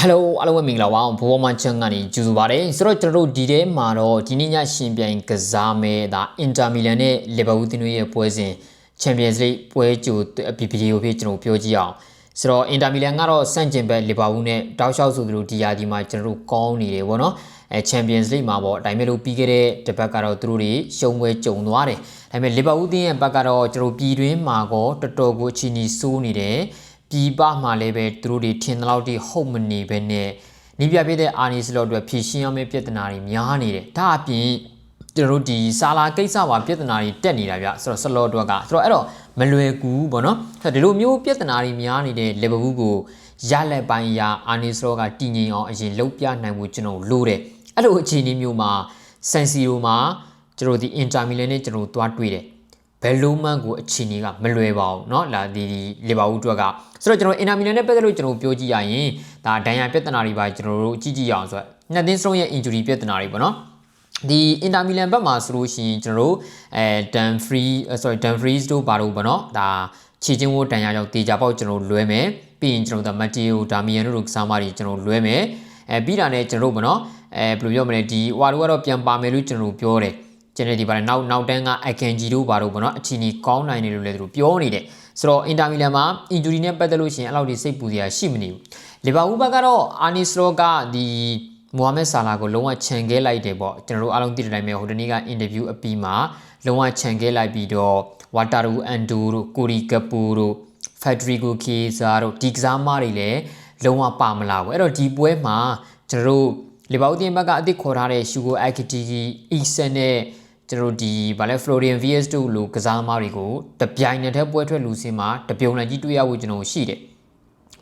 ဟယ်လိုအားလုံးပဲမင်္ဂလာပါဘောဘောမန်ချန်ကနေကြိုဆိုပါရစေဆိုတော့ကျွန်တော်တို့ဒီထဲမှာတော့ဒီနေ့ညရှင်ပြိုင်ကစားမယ်ဒါအင်တာမီလန်နဲ့လီဗာပူးတင်းတို့ရဲ့ပွဲစဉ်ချန်ပီယံစ်လိပွဲကြိုဗီဒီယိုဖြစ်ကျွန်တော်ပြောကြည့်အောင်ဆိုတော့အင်တာမီလန်ကတော့စန့်ကျင်ဘက်လီဗာပူးနဲ့တောက်လျှောက်ဆိုသလိုဒီယာဒီမှာကျွန်တော်တို့ကောင်းနေတယ်ဗောနော်အဲချန်ပီယံစ်လိမှာပေါ့အတိုင်းမဲ့လို့ပြီးခဲ့တဲ့တစ်ပတ်ကတော့သူတို့တွေရှုံးပွဲကြုံသွားတယ်ဒါပေမဲ့လီဗာပူးတင်းရဲ့ဘက်ကတော့ကျွန်တော်ပြည်တွင်းမှာကောတော်တော်ကိုအချီနီဆိုးနေတယ် ပြည်ပမှာလည်းပဲသူတို့တွေထင်သလောက်တိဟုတ်မနေပဲနဲ့နီးပြပြတဲ့အာနီစလော့အတွက်ဖြည့်ရှင်းရမယ့်ပြဿနာတွေများနေတယ်ဒါအပြင်ကျွန်တော်တို့ဒီဆာလာကိစ္စမှာပြဿနာတွေတက်နေတာဗျဆိုတော့ဆလော့အတွက်ကဆိုတော့အဲ့တော့မလွယ်ကူပေါ့နော်ဆိုတော့ဒီလိုမျိုးပြဿနာတွေများနေတဲ့လီဗာပူးကိုရလက်ပိုင်းရာအာနီစလော့ကတည်ငြိမ်အောင်အရင်လှုပ်ပြနိုင်မှုကျွန်တော်လိုတယ်အဲ့လိုအခြေအနေမျိုးမှာဆန်စီယိုမှာကျွန်တော်ဒီအင်တာမီလန်နဲ့ကျွန်တော်သွားတွေ့တယ် ဘယ်လုံးမန်ကိုအချီနီကမလွယ်ပါဘူးเนาะလာဒီလီဗာပူးအတွက်ကဆိုတော့ကျွန်တော်အင်တာမီလန်နဲ့ပတ်သက်လို့ကျွန်တော်ပြောကြည့်ရရင်ဒါဒဏ်ရာပြဿနာတွေပါကျွန်တော်တို့ကြည့်ကြည့်ရအောင်ဆိုတော့နှစ်သင်းစလုံးရဲ့ injury ပြဿနာတွေပေါ့နော်ဒီအင်တာမီလန်ဘက်မှာဆိုလို့ရှိရင်ကျွန်တော်တို့အဲဒန်ဖရီ sorry ဒန်ဖရီစ်တို့ဘာလို့ပေါ့နော်ဒါခြေချင်းဝဒဏ်ရာကြောင့်တေချာပေါက်ကျွန်တော်လွဲမယ်ပြီးရင်ကျွန်တော်တို့မတ်တီယိုဒါမီယန်တို့ကစားမတွေကျွန်တော်လွဲမယ်အဲပြီးတာနဲ့ကျွန်တော်တို့ပေါ့နော်အဲဘယ်လိုပြောမလဲဒီဟွာတို့ကတော့ပြန်ပါမယ်လို့ကျွန်တော်ပြောတယ် ကျန်တဲ့ဒီပါလေနောက်နောက်တန်းကအကန်ဂျီတို့ဘာလို့ပေါ့နော်အချီနီကောင်းနိုင်တယ်လို့လည်းသူတို့ပြောနေတယ်ဆိုတော့အင်တာမီလန်မှာ injury နဲ့ပတ်သက်လို့ရှိရင်အဲ့လောက်ဒီစိတ်ပူစရာရှိမနေဘူးလီဗာပူးဘက်ကတော့အာနီစရောကဒီမိုဟာမက်ဆာလာကိုလုံးဝခြံခဲလိုက်တယ်ပေါ့ကျွန်တော်တို့အားလုံးသိတဲ့အတိုင်းပဲဟိုတနေ့ကအင်တာဗျူးအပြီးမှာလုံးဝခြံခဲလိုက်ပြီးတော့ဝါတာရူအန်ဒိုတို့ကိုရီကပူတို့ဖက်ဒရီဂိုကေဇာတို့ဒီကစားမတွေလည်းလုံးဝပါမလာဘူးအဲ့တော့ဒီပွဲမှာကျွန်တော်တို့လီဗာပူးတင်ဘက်ကအသစ်ခေါ်ထားတဲ့ရှူဂိုအိုက်ကတီအီဆန်နဲ့ ကျွန်တော်ဒီဗာလဲ Florian VS တို့လိုကစားသမားတွေကိုတပြိုင်နက်တည်းပွဲထွက်လူစင်းမှာတပြုံလိုက်ကြီးတွေ့ရဖို့ကျွန်တော်ရှိတယ်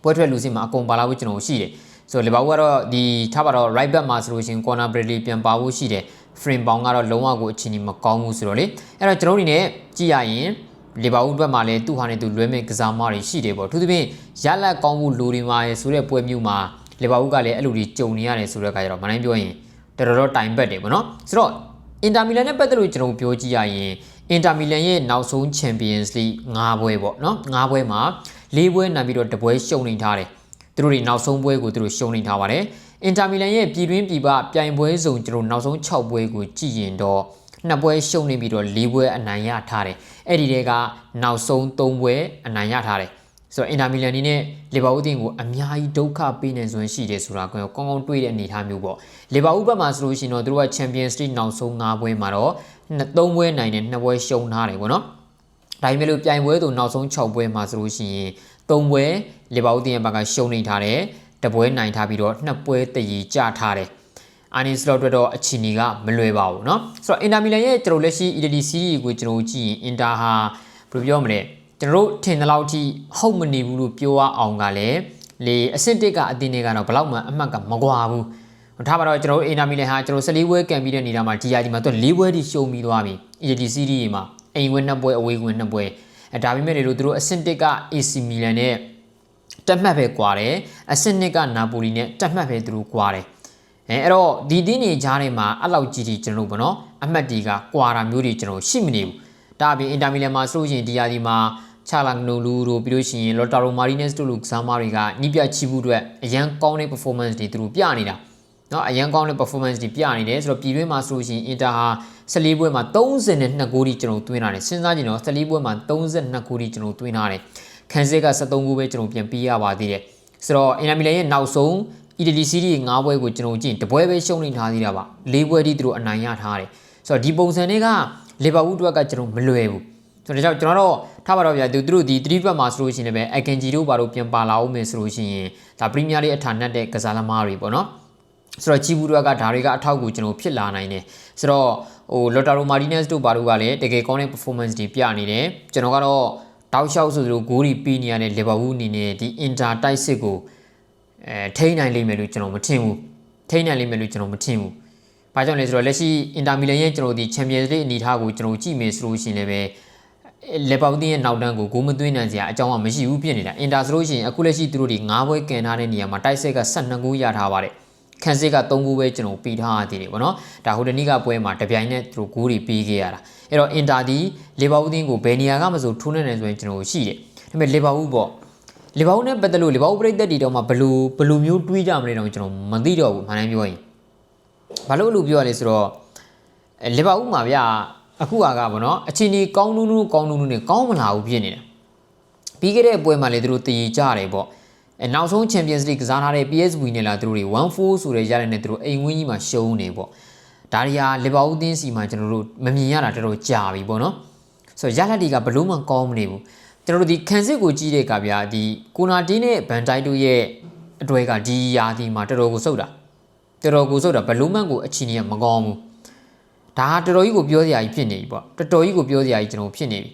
ပွဲထွက်လူစင်းမှာအကုန်ပါလာဖို့ကျွန်တော်ရှိတယ်ဆိုတော့လီဗာပူးကတော့ဒီထားပါတော့ right back မှာဆိုလို့ရှိရင် corner Bradley ပြန်ပါဖို့ရှိတယ် frame ပေါင်းကတော့လုံးဝကိုအချင်းကြီးမကောင်းဘူးဆိုတော့လေအဲ့တော့ကျွန်တော်တို့အနေနဲ့ကြည့်ရရင်လီဗာပူးဘက်မှာလည်းသူ့ဟာနဲ့သူလွဲမဲ့ကစားသမားတွေရှိတယ်ပေါ့သူသဖြင့်ရလက်ကောင်းမှုလူတွေမှာဆိုတဲ့ပွဲမျိုးမှာလီဗာပူးကလည်းအဲ့လိုကြီးကြုံနေရတယ်ဆိုတဲ့အခါကျတော့မနိုင်ပြောရင်တော်တော်တိုင်ပတ်တယ်ပေါ့နော်ဆိုတော့ အင်တာမီလန်နဲ့ပတ်သက်လို့ကျွန်တော်ပြောကြည့်ရရင်အင်တာမီလန်ရဲ့နောက်ဆုံးချန်ပီယံစ်လိ9ပွဲပေါ့နော်9ပွဲမှာ၄ပွဲနိုင်ပြီးတော့တပွဲရှုံနေထားတယ်သူတို့တွေနောက်ဆုံးပွဲကိုသူတို့ရှုံနေထားပါတယ်အင်တာမီလန်ရဲ့ပြည်တွင်းပြည်ပပြိုင်ပွဲစုံကျွန်တော်နောက်ဆုံး6ပွဲကိုကြည့်ရင်တော့နှစ်ပွဲရှုံနေပြီးတော့၄ပွဲအနိုင်ရထားတယ်အဲ့ဒီတဲကနောက်ဆုံး3ပွဲအနိုင်ရထားတယ် ဆိုတော့အင်တာမီလန်နေနဲ့လီဗာပူးတင်ကိုအများကြီးဒုက္ခပေးနေစွမ်းရှိတယ်ဆိုတာကိုကောင်းကောင်းတွေ့တဲ့အနေအထားမျိုးပေါ့လီဗာပူးဘက်မှာဆိုလို့ရှိရင်တော့သူတို့ကချန်ပီယံစ်လိနောက်ဆုံး၅ပွဲမှာတော့3ပွဲနိုင်တယ်2ပွဲရှုံးထားတယ်ပေါ့နော်ဒါပေမဲ့လို့ပြိုင်ပွဲသူနောက်ဆုံး6ပွဲမှာဆိုလို့ရှိရင်3ပွဲလီဗာပူးတင်ရဲ့ဘက်ကရှုံးနေထားတယ်တပွဲနိုင်ထားပြီးတော့2ပွဲတည်ကြထားတယ်အာနီစလော့အတွက်တော့အချီနီကမလွယ်ပါဘူးเนาะဆိုတော့အင်တာမီလန်ရဲ့ကျွန်တော်လက်ရှိ EDD စီးရီကိုကျွန်တော်ကြည့်ရင်အင်တာဟာဘယ်လိုပြောမလဲ ကျွန်တော်တို့ထင်တဲ့လောက်ထိဟုတ်မနေဘူးလို့ပြောရအောင်ကလည်းလေအဆင့်တစ်ကအတင်းတွေကတော့ဘလောက်မှအမှတ်ကမကွာဘူးထားပါတော့ကျွန်တော်တို့အင်တာမီလန်ဟာကျွန်တော်14ပွဲကန်ပြီးတဲ့နေတာမှာ GID မှာသူ4ပွဲထိရှုံးပြီးသွားပြီ EDD စီးရီမှာအိမ်ဝင်2ပွဲအဝေးဝင်2ပွဲအဲဒါပေမဲ့လေတို့သူတို့အဆင့်တစ်က AC မီလန်နဲ့တက်မှတ်ပဲကွာတယ်အဆင့်နှစ်ကနာပိုလီနဲ့တက်မှတ်ပဲသူတို့ကွာတယ်အဲအဲ့တော့ဒီတင်းနေကြားထဲမှာအဲ့လောက်ကြီးကြီးကျွန်တော်တို့ပေါ့နော်အမှတ်တီကကွာတာမျိုးတွေကျွန်တော်ရှိမနေဘူးဒါအပြင်အင်တာမီလန်မှာဆိုလို့ရှိရင်ဒီယာဒီမှာ ချာလာငနိုလူတို့ပြီးလို့ရှိရင်လော်တာရိုမာရီနက်စ်တို့လူကစားမတွေကနီးပြချီဘူးအတွက်အရန်ကောင်းတဲ့ performance တွေသူတို့ပြနေတာเนาะအရန်ကောင်းတဲ့ performance တွေပြနေတယ်ဆိုတော့ပြည်တွင်းမှာဆိုလို့ရှိရင်အင်တာဟာ14ပွဲမှာ32ဂိုးထိကျွန်တော်သွင်းထားတယ်စဉ်းစားကြည့်တော့14ပွဲမှာ32ဂိုးထိကျွန်တော်သွင်းထားတယ်ခန်းစစ်က73ဂိုးပဲကျွန်တော်ပြန်ပေးရပါသေးတယ်ဆိုတော့အင်တာမီလန်ရဲ့နောက်ဆုံးအီတလီစီးရီး၅ပွဲကိုကျွန်တော်ကြည့်တပွဲပဲရှုံးနေထားသေးတာပါ၄ပွဲထိသူတို့အနိုင်ရထားတယ်ဆိုတော့ဒီပုံစံတွေကလီဗာပူးအတွက်ကကျွန်တော်မလွယ်ဘူး ဆိုတော့ကျွန်တော်တို့ထားပါတော့ဗျာသူတို့ဒီ3ဘက်မှာဆိုလို့ရှိရင်လည်းအကန်ဂျီတို့ဘာလို့ပြန်ပါလာအောင်မယ်ဆိုလို့ရှိရင်ဒါပရီးမီးယားလိအထာနှက်တဲ့ကစားသမားတွေပေါ့နော်ဆိုတော့ချီဘူးတို့ကဒါတွေကအထောက်ကိုကျွန်တော်ဖြစ်လာနိုင်တယ်ဆိုတော့ဟိုလော်တာရိုမာဒီနက်စ်တို့ဘာတို့ကလည်းတကယ်ကောင်းတဲ့ performance တွေပြနေတယ်ကျွန်တော်ကတော့တောက်လျှောက်ဆိုသလိုဂိုးတွေပြီးနေရတဲ့လီဗာပူးအနေနဲ့ဒီအင်တာတိုက်စစ်ကိုအဲထိန်းနိုင်လိမ့်မယ်လို့ကျွန်တော်မထင်ဘူးထိန်းနိုင်လိမ့်မယ်လို့ကျွန်တော်မထင်ဘူး။ဘာကြောင့်လဲဆိုတော့လက်ရှိအင်တာမီလန်ရဲ့ကျွန်တော်ဒီချန်ပီယံစ်လိအနေထားကိုကျွန်တော်ကြည့်မယ်ဆိုလို့ရှိရင်လည်း ပဲလေပေါတင်းရဲ့နောက်တန်းကိုဂိုးမသွင်းနိုင်စရာအကြောင်းကမရှိဘူးဖြစ်နေတာ။အင်တာဆိုလို့ရှိရင်အခုလက်ရှိသူတို့ဒီ9ပွဲကန်ထားတဲ့နေရာမှာတိုက်ဆက်က12ဂိုးရထားပါတယ်။ခန်းစစ်က3ဂိုးပဲကျွန်တော်ပြီးထားရသေးတယ်ဗောနော်။ဒါဟိုတနည်းကပွဲမှာတပြိုင်နက်သူတို့ဂိုးတွေပြီးခဲ့ရတာ။အဲ့တော့အင်တာဒီလေပေါတင်းကိုဘယ်နေရာကမှမဆိုထိုးနေတယ်ဆိုရင်ကျွန်တော်ရှိတယ်။ဒါပေမဲ့လေပေါဘူးပေါ့လီဗာပူးနဲ့ပတ်သက်လို့လီဗာပူးပြည်သက်တီတော့မှဘလူဘလူမျိုးတွေးကြမလဲတော့ကျွန်တော်မသိတော့ဘူးမှန်တယ်ပြောရင်ဘာလို့လို့ပြောရလဲဆိုတော့အဲလီဗာပူးမှာဗျာ အခုကကပေါ့နော်အချင်းကြီးကောင်းနူးနူးကောင်းနူးနူးနဲ့ကောင်းမလာဘူးဖြစ်နေတယ်ပြီးခဲ့တဲ့ပွဲမှာလေသူတို့တည်ကြတယ်ပေါ့အဲနောက်ဆုံး Champions League ကစားထားတဲ့ PSV နဲ့လာသူတို့တွေ1-4ဆိုတဲ့ရတဲ့နဲ့သူတို့အိမ်ဝင်းကြီးမှာရှုံးနေပေါ့ဒါရီယာလီဗာပူးအသင်းစီမှာကျွန်တော်တို့မမြင်ရတာတော်တော်ကြာပြီပေါ့နော်ဆိုတော့ရလက်ဒီကဘလို့မှကောင်းမနေဘူးကျွန်တော်တို့ဒီခံစစ်ကိုကြီးတဲ့ကဗျာဒီကိုနာတီးနဲ့ဗန်တိုင်းတို့ရဲ့အတွေ့ကဒီယာဒီမှာတော်တော်ကိုစုပ်တာတော်တော်ကိုစုပ်တာဘလူးမန်ကိုအချီနေကမကောင်းဘူး ဒါတော်တော်ကြီးကိုပြောစရာကြီးဖြစ်နေပြီပေါ့တော်တော်ကြီးကိုပြောစရာကြီးကျွန်တော်ဖြစ်နေပြီ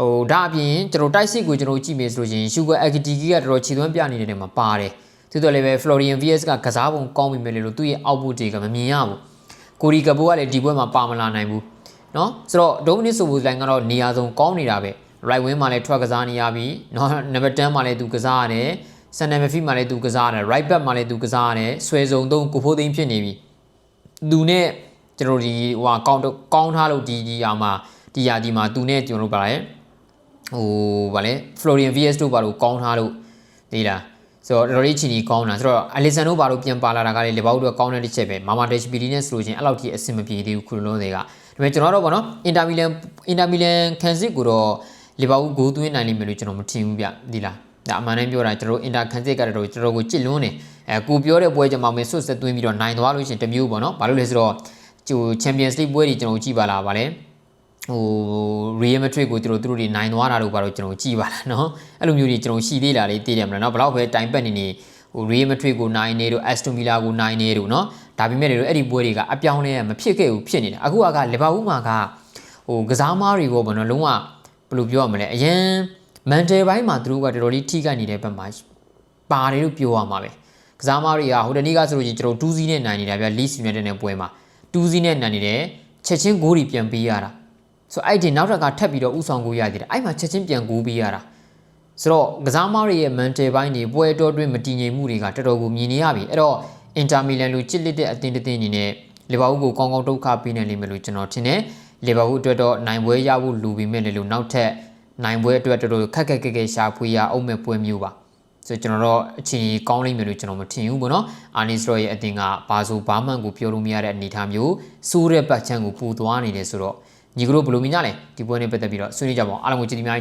ဟိုဒါအပြင်ကျွန်တော်တိုက်စစ်ကိုကျွန်တော်ကြည့်မယ်ဆိုလို့ရှိရင်ရှူဂါအက်ဂတီကတော်တော်ခြေသွမ်းပြနေတဲ့နေရာမှာပါတယ်သူတို့လည်းပဲ Florian VS ကကစားပုံကောင်းပြီမယ်လေလို့သူ့ရဲ့အောက်ပုတ်တွေကမမြင်ရဘူးကိုရီကဘိုးကလည်းဒီပွဲမှာပါမလာနိုင်ဘူးเนาะဆိုတော့ Dominic Soboslai ကတော့နေရာဆုံးကောင်းနေတာပဲ right wing မှာလည်းထွက်ကစားနေရပြီเนาะ number 10မှာလည်းသူကစားရတယ် center midfield မှာလည်းသူကစားရတယ် right back မှာလည်းသူကစားရတယ်ဆွဲစုံသုံးကိုဖိုးသိန်းဖြစ်နေပြီသူနဲ့ ကျွန်တော်ဒီဟိုကောင်းကောင်းထားလို့ဒီဒီအာမှာဒီယာဒီမှာသူနဲ့ကျွန်တော်တို့ပါလဲဟိုဗာလဲ Florian VS တို့ပါလို့ကောင်းထားလို့ဒီလားဆိုတော့တော်တော်လေးချီနီကောင်းတာဆိုတော့ Alisson တို့ဘာလို့ပြန်ပါလာတာကလေလေဘောက်တို့ကောင်းတဲ့တစ်ချက်ပဲမာမာဒက်ချ်ပီဒီနဲ့ဆိုလို့ချင်းအဲ့လောက်ထိအဆင်မပြေသေးဘူးခုလုံးတွေကဒါပေမဲ့ကျွန်တော်တို့ပေါ့နော်အင်တာမီလန်အင်တာမီလန်ခံစစ်ကိုတော့လီဗာပူးဂိုးသွင်းနိုင်လိမ့်မယ်လို့ကျွန်တော်မထင်ဘူးဗျဒီလားဒါအမှန်တမ်းပြောတာကျွန်တော်အင်တာခံစစ်ကတော့ကျွန်တော်ကိုကြစ်လွန်းနေအဲကိုပြောတဲ့ပွဲကြမှာမယ်ဆွတ်ဆက်သွင်းပြီးတော့နိုင်သွားလို့ရှိရင်တစ်မျိုးပေါ့နော်ဘာလို့လဲဆိုတော့ ဟို Champions League ပွဲတွေကျွန်တော်ကြည့်ပါလားဗာလဲဟို Real Madrid ကိုသူတို့သူတို့တွေနိုင်သွားတာတို့ဘာလို့ကျွန်တော်ကြည့်ပါလားเนาะအဲ့လိုမျိုးတွေကျွန်တော်ရှိသေးလားလေသိတယ်မလားเนาะဘလောက်ပဲတိုင်ပတ်နေနေဟို Real Madrid ကိုနိုင်နေတို့ Aston Villa ကိုနိုင်နေတို့เนาะဒါပေမဲ့လည်းအဲ့ဒီပွဲတွေကအပြောင်းလဲမဖြစ်ခဲ့ဘူးဖြစ်နေတာအခုကလီဗာပူးမှာကဟိုကစားမားတွေကိုပေါ့နော်လုံးဝဘယ်လိုပြောရမလဲအရင်မန်တယ်ဘိုင်းမှာသူတို့ကတော်တော်လေးထိခိုက်နေတဲ့ဘက်မှာပါတယ်လို့ပြောရမှာပဲကစားမားတွေကဟိုတနေ့ကဆိုလို့ချင်းကျွန်တော်2စီးနဲ့နိုင်နေတာဗျ Leeds United နဲ့ပွဲမှာ 2စီးနဲ့နိုင်နေတယ်ချက်ချင်းဂိုးတွေပြန်ပေးရတာဆိုအဲ့ဒီနောက်ထပ်ကထပ်ပြီးတော့ဥဆောင်ကိုရသေးတယ်အဲ့မှာချက်ချင်းပြန်ဂိုးပေးရတာဆိုတော့ကစားမားတွေရဲ့ mental ဘိုင်းတွေပွဲတော်တွင်းမတည်ငြိမ်မှုတွေကတော်တော်ကိုမြင်နေရပြီအဲ့တော့အင်တာမီလန်လိုချစ်လက်တဲ့အသင်းတစ်သင်းအနေနဲ့လီဗာပူးကိုကောင်းကောင်းဒုက္ခပေးနိုင်လိမ့်မယ်လို့ကျွန်တော်ထင်တယ်လီဗာပူးအတွက်တော့နိုင်ပွဲရဖို့လူပေမဲ့လည်းလို့နောက်ထပ်နိုင်ပွဲအတွက်တော်တော်ခက်ခက်ခက်ခက်ရှာဖွေရအောင်မဲ့ပွဲမျိုးပါ ဆိုတော့ကျွန်တော်တော့အချိန်ကြီးကောင်းလိမ့်မယ်လို့ကျွန်တော်မထင်ဘူးပေါ့နော်အာနီစရော့ရဲ့အသင်းကဘာဆိုဘာမှန်ကိုပြောလို့မရတဲ့အနေအထားမျိုးစိုးတဲ့ပတ်ချမ်းကိုပူသွားနေတယ်ဆိုတော့ညီကတို့ဘယ်လိုမြင်ကြလဲဒီပွဲနဲ့ပတ်သက်ပြီးတော့ဆွေးနွေးကြပါအောင်အားလုံးကိုကြည့်ဒီများ